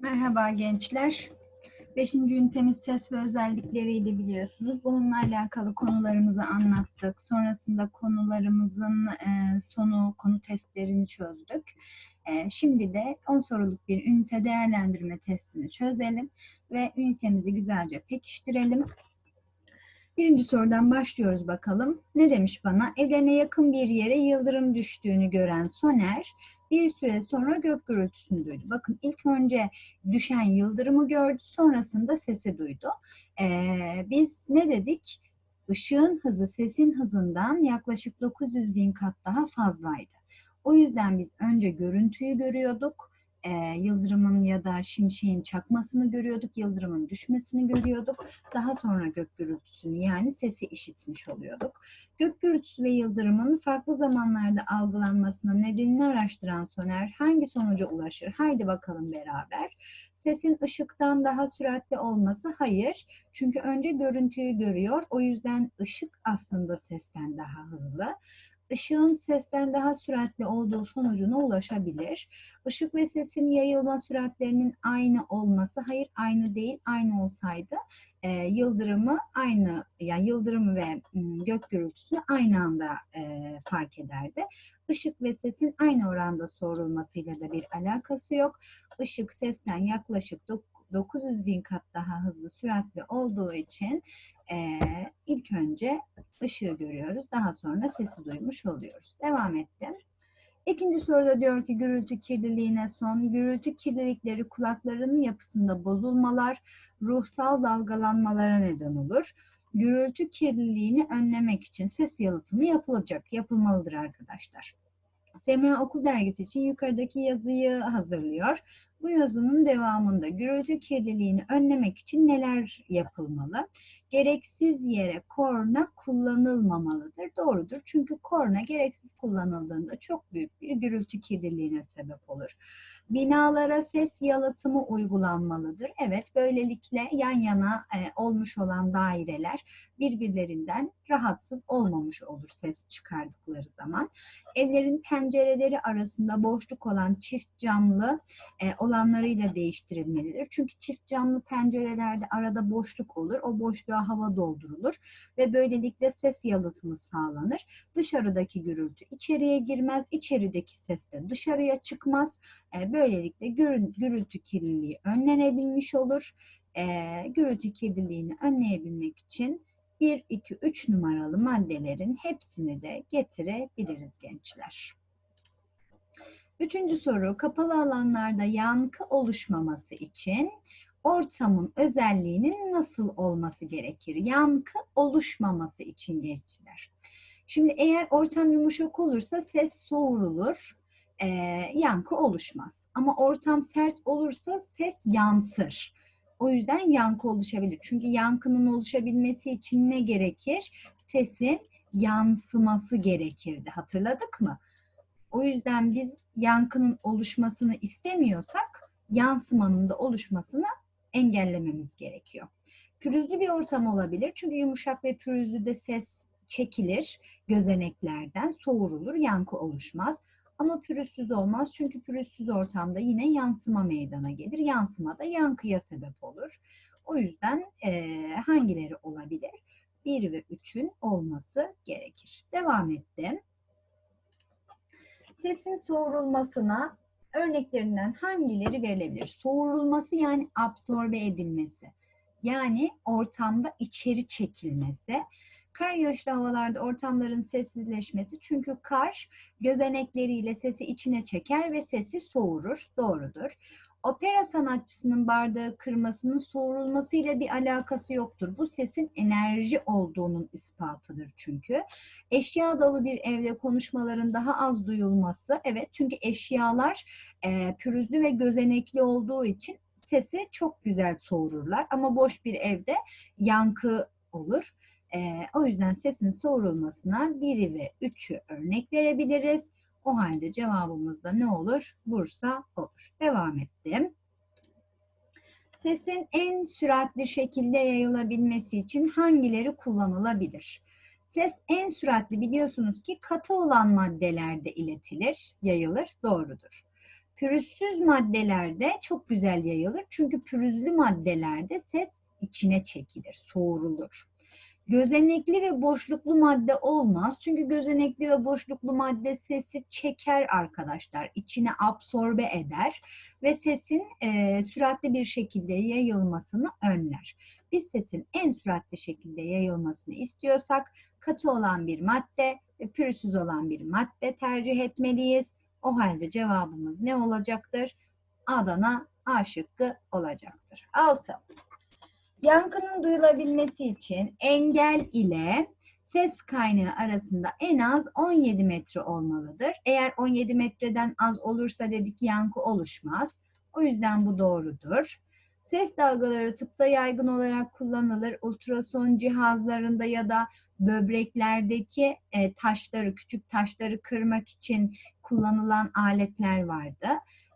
Merhaba gençler. Beşinci ünitemiz ses ve özellikleriyle biliyorsunuz. Bununla alakalı konularımızı anlattık. Sonrasında konularımızın e, sonu, konu testlerini çözdük. E, şimdi de 10 soruluk bir ünite değerlendirme testini çözelim ve ünitemizi güzelce pekiştirelim. Birinci sorudan başlıyoruz bakalım. Ne demiş bana? Evlerine yakın bir yere yıldırım düştüğünü gören Soner bir süre sonra gök gürültüsünü duydu. Bakın ilk önce düşen yıldırımı gördü, sonrasında sesi duydu. Ee, biz ne dedik? Işığın hızı sesin hızından yaklaşık 900 bin kat daha fazlaydı. O yüzden biz önce görüntüyü görüyorduk e, yıldırımın ya da şimşeğin çakmasını görüyorduk, yıldırımın düşmesini görüyorduk. Daha sonra gök gürültüsünü yani sesi işitmiş oluyorduk. Gök gürültüsü ve yıldırımın farklı zamanlarda algılanmasının nedenini araştıran Soner hangi sonuca ulaşır? Haydi bakalım beraber. Sesin ışıktan daha süratli olması hayır. Çünkü önce görüntüyü görüyor. O yüzden ışık aslında sesten daha hızlı ışığın sesten daha süratli olduğu sonucuna ulaşabilir. Işık ve sesin yayılma süratlerinin aynı olması, hayır aynı değil, aynı olsaydı e, yıldırımı aynı, yani yıldırım ve gök gürültüsünü aynı anda e, fark ederdi. Işık ve sesin aynı oranda soğurulmasıyla da bir alakası yok. Işık sesten yaklaşık 900 bin kat daha hızlı süratli olduğu için e, ilk önce ışığı görüyoruz. Daha sonra sesi duymuş oluyoruz. Devam ettim. İkinci soruda diyor ki gürültü kirliliğine son. Gürültü kirlilikleri kulaklarının yapısında bozulmalar, ruhsal dalgalanmalara neden olur. Gürültü kirliliğini önlemek için ses yalıtımı yapılacak, yapılmalıdır arkadaşlar. Semra Okul Dergisi için yukarıdaki yazıyı hazırlıyor. Bu yazının devamında gürültü kirliliğini önlemek için neler yapılmalı? Gereksiz yere korna kullanılmamalıdır. Doğrudur. Çünkü korna gereksiz kullanıldığında çok büyük bir gürültü kirliliğine sebep olur. Binalara ses yalıtımı uygulanmalıdır. Evet, böylelikle yan yana e, olmuş olan daireler birbirlerinden rahatsız olmamış olur ses çıkardıkları zaman. Evlerin pencereleri arasında boşluk olan çift camlı e, olanlarıyla değiştirilmelidir. Çünkü çift camlı pencerelerde arada boşluk olur. O boşluğa hava doldurulur ve böylelikle ses yalıtımı sağlanır. Dışarıdaki gürültü içeriye girmez, içerideki ses de dışarıya çıkmaz. E, böylelikle gürültü kirliliği önlenebilmiş olur. E, gürültü kirliliğini önleyebilmek için 1, 2, 3 numaralı maddelerin hepsini de getirebiliriz gençler. Üçüncü soru, kapalı alanlarda yankı oluşmaması için ortamın özelliğinin nasıl olması gerekir? Yankı oluşmaması için gençler. Şimdi eğer ortam yumuşak olursa ses soğurulur, e, yankı oluşmaz. Ama ortam sert olursa ses yansır. O yüzden yankı oluşabilir. Çünkü yankının oluşabilmesi için ne gerekir? Sesin yansıması gerekirdi. Hatırladık mı? O yüzden biz yankının oluşmasını istemiyorsak yansımanın da oluşmasını engellememiz gerekiyor. Pürüzlü bir ortam olabilir. Çünkü yumuşak ve pürüzlü de ses çekilir gözeneklerden, soğurulur, yankı oluşmaz. Ama pürüzsüz olmaz çünkü pürüzsüz ortamda yine yansıma meydana gelir. Yansıma da yankıya sebep olur. O yüzden e, hangileri olabilir? 1 ve 3'ün olması gerekir. Devam ettim sesin soğurulmasına örneklerinden hangileri verilebilir? Soğurulması yani absorbe edilmesi. Yani ortamda içeri çekilmesi. Kar yağışlı havalarda ortamların sessizleşmesi çünkü kar gözenekleriyle sesi içine çeker ve sesi soğurur. Doğrudur. Opera sanatçısının bardağı kırmasının soğurulmasıyla bir alakası yoktur. Bu sesin enerji olduğunun ispatıdır çünkü. Eşya dalı bir evde konuşmaların daha az duyulması, evet çünkü eşyalar e, pürüzlü ve gözenekli olduğu için sesi çok güzel soğururlar. Ama boş bir evde yankı olur. E, o yüzden sesin soğurulmasına biri ve üçü örnek verebiliriz. O halde cevabımız da ne olur? Bursa olur. Devam ettim. Sesin en süratli şekilde yayılabilmesi için hangileri kullanılabilir? Ses en süratli biliyorsunuz ki katı olan maddelerde iletilir, yayılır. Doğrudur. Pürüzsüz maddelerde çok güzel yayılır. Çünkü pürüzlü maddelerde ses içine çekilir, soğurulur. Gözenekli ve boşluklu madde olmaz. Çünkü gözenekli ve boşluklu madde sesi çeker arkadaşlar. İçine absorbe eder ve sesin e, süratli bir şekilde yayılmasını önler. Biz sesin en süratli şekilde yayılmasını istiyorsak katı olan bir madde ve pürüzsüz olan bir madde tercih etmeliyiz. O halde cevabımız ne olacaktır? Adana A şıkkı olacaktır. 6. Yankının duyulabilmesi için engel ile ses kaynağı arasında en az 17 metre olmalıdır. Eğer 17 metreden az olursa dedik yankı oluşmaz. O yüzden bu doğrudur. Ses dalgaları tıpta yaygın olarak kullanılır. Ultrason cihazlarında ya da böbreklerdeki e, taşları, küçük taşları kırmak için kullanılan aletler vardı.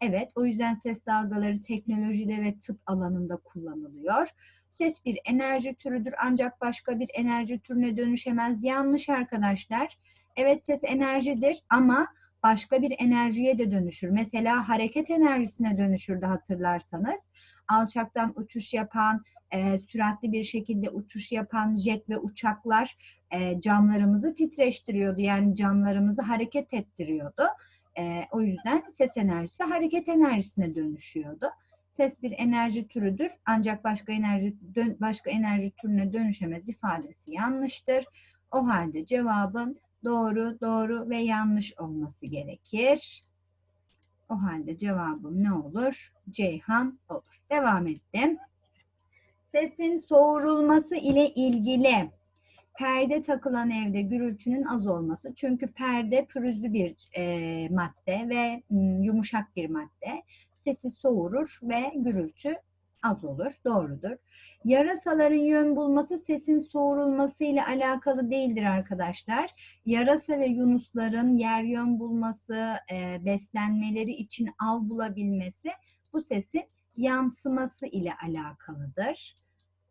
Evet, o yüzden ses dalgaları teknolojide ve tıp alanında kullanılıyor. Ses bir enerji türüdür ancak başka bir enerji türüne dönüşemez. Yanlış arkadaşlar. Evet ses enerjidir ama başka bir enerjiye de dönüşür. Mesela hareket enerjisine dönüşürdü hatırlarsanız. Alçaktan uçuş yapan, e, süratli bir şekilde uçuş yapan jet ve uçaklar e, camlarımızı titreştiriyordu. Yani camlarımızı hareket ettiriyordu. E, o yüzden ses enerjisi hareket enerjisine dönüşüyordu. Ses bir enerji türüdür ancak başka enerji dön, başka enerji türüne dönüşemez ifadesi yanlıştır. O halde cevabın doğru, doğru ve yanlış olması gerekir. O halde cevabım ne olur? Ceyhan olur. Devam ettim. Sesin soğurulması ile ilgili perde takılan evde gürültünün az olması. Çünkü perde pürüzlü bir e, madde ve yumuşak bir madde. Sesi soğurur ve gürültü az olur. Doğrudur. Yarasaların yön bulması sesin soğurulması ile alakalı değildir arkadaşlar. Yarasa ve yunusların yer yön bulması, e, beslenmeleri için av bulabilmesi bu sesin yansıması ile alakalıdır.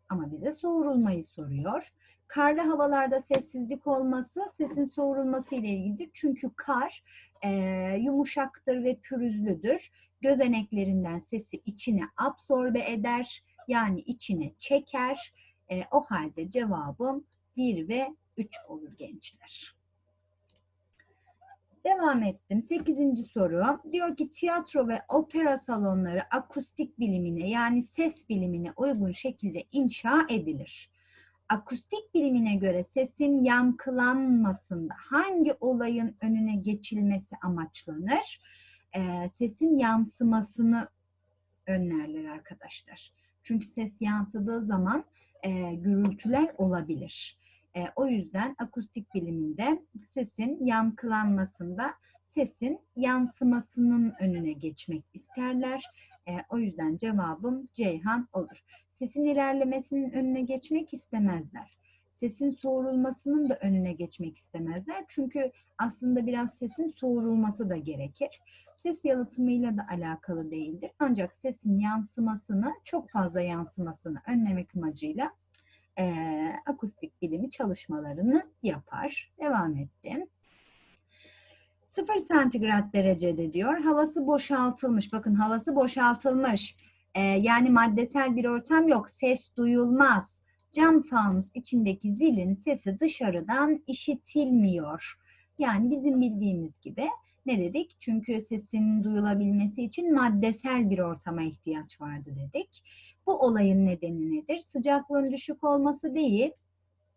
Ama bize soğurulmayı soruyor. Karlı havalarda sessizlik olması sesin soğurulması ile ilgilidir. Çünkü kar e, yumuşaktır ve pürüzlüdür. Gözeneklerinden sesi içine absorbe eder. Yani içine çeker. E, o halde cevabım 1 ve 3 olur gençler. Devam ettim. Sekizinci soru. Diyor ki tiyatro ve opera salonları akustik bilimine yani ses bilimine uygun şekilde inşa edilir. Akustik bilimine göre sesin yankılanmasında hangi olayın önüne geçilmesi amaçlanır? Ee, sesin yansımasını önlerler arkadaşlar. Çünkü ses yansıdığı zaman e, gürültüler olabilir. E, o yüzden akustik biliminde sesin yankılanmasında sesin yansımasının önüne geçmek isterler. E, o yüzden cevabım Ceyhan olur. Sesin ilerlemesinin önüne geçmek istemezler. Sesin soğurulmasının da önüne geçmek istemezler. Çünkü aslında biraz sesin soğurulması da gerekir. Ses yalıtımıyla da alakalı değildir. Ancak sesin yansımasını, çok fazla yansımasını önlemek amacıyla e, akustik bilimi çalışmalarını yapar. Devam ettim. 0 santigrat derecede diyor. Havası boşaltılmış. Bakın havası boşaltılmış. E, yani maddesel bir ortam yok. Ses duyulmaz. Cam fanus içindeki zilin sesi dışarıdan işitilmiyor. Yani bizim bildiğimiz gibi ne dedik? Çünkü sesin duyulabilmesi için maddesel bir ortama ihtiyaç vardı dedik. Bu olayın nedeni nedir? Sıcaklığın düşük olması değil,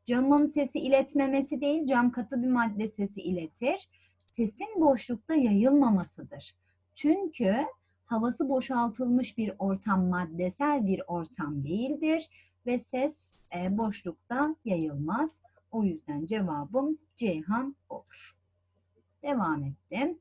camın sesi iletmemesi değil, cam katı bir madde sesi iletir. Sesin boşlukta yayılmamasıdır. Çünkü havası boşaltılmış bir ortam maddesel bir ortam değildir ve ses e, boşlukta yayılmaz. O yüzden cevabım Ceyhan olur. Devam ettim.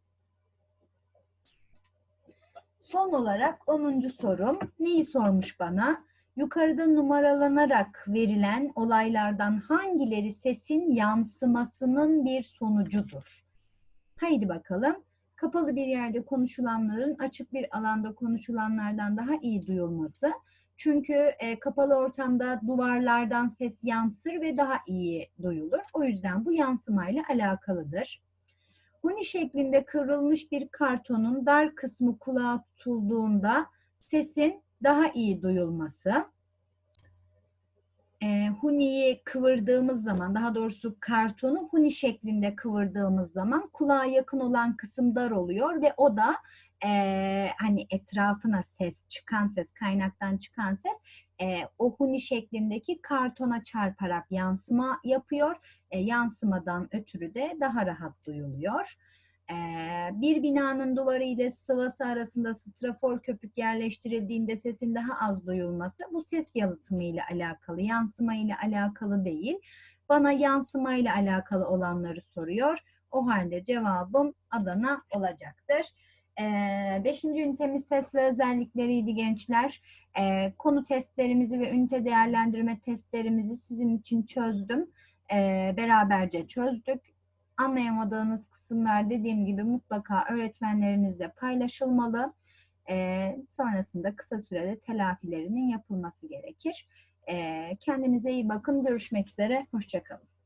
Son olarak 10. sorum. Neyi sormuş bana? Yukarıda numaralanarak verilen olaylardan hangileri sesin yansımasının bir sonucudur? Haydi bakalım. Kapalı bir yerde konuşulanların açık bir alanda konuşulanlardan daha iyi duyulması. Çünkü e, kapalı ortamda duvarlardan ses yansır ve daha iyi duyulur. O yüzden bu yansımayla alakalıdır. Huni şeklinde kıvrılmış bir kartonun dar kısmı kulağa tutulduğunda sesin daha iyi duyulması. E, huniyi kıvırdığımız zaman, daha doğrusu kartonu huni şeklinde kıvırdığımız zaman kulağa yakın olan kısım dar oluyor ve o da e, hani etrafına ses, çıkan ses, kaynaktan çıkan ses e, o huni şeklindeki kartona çarparak yansıma yapıyor. E, yansımadan ötürü de daha rahat duyuluyor. Bir binanın duvarı ile sıvası arasında strafor köpük yerleştirildiğinde sesin daha az duyulması bu ses yalıtımı ile alakalı, yansıma ile alakalı değil. Bana yansıma ile alakalı olanları soruyor. O halde cevabım Adana olacaktır. Ee, beşinci ünitemiz ses ve özellikleriydi gençler. Ee, konu testlerimizi ve ünite değerlendirme testlerimizi sizin için çözdüm. Ee, beraberce çözdük. Anlayamadığınız kısımlar dediğim gibi mutlaka öğretmenlerinizle paylaşılmalı. Ee, sonrasında kısa sürede telafilerinin yapılması gerekir. Ee, kendinize iyi bakın. Görüşmek üzere. Hoşçakalın.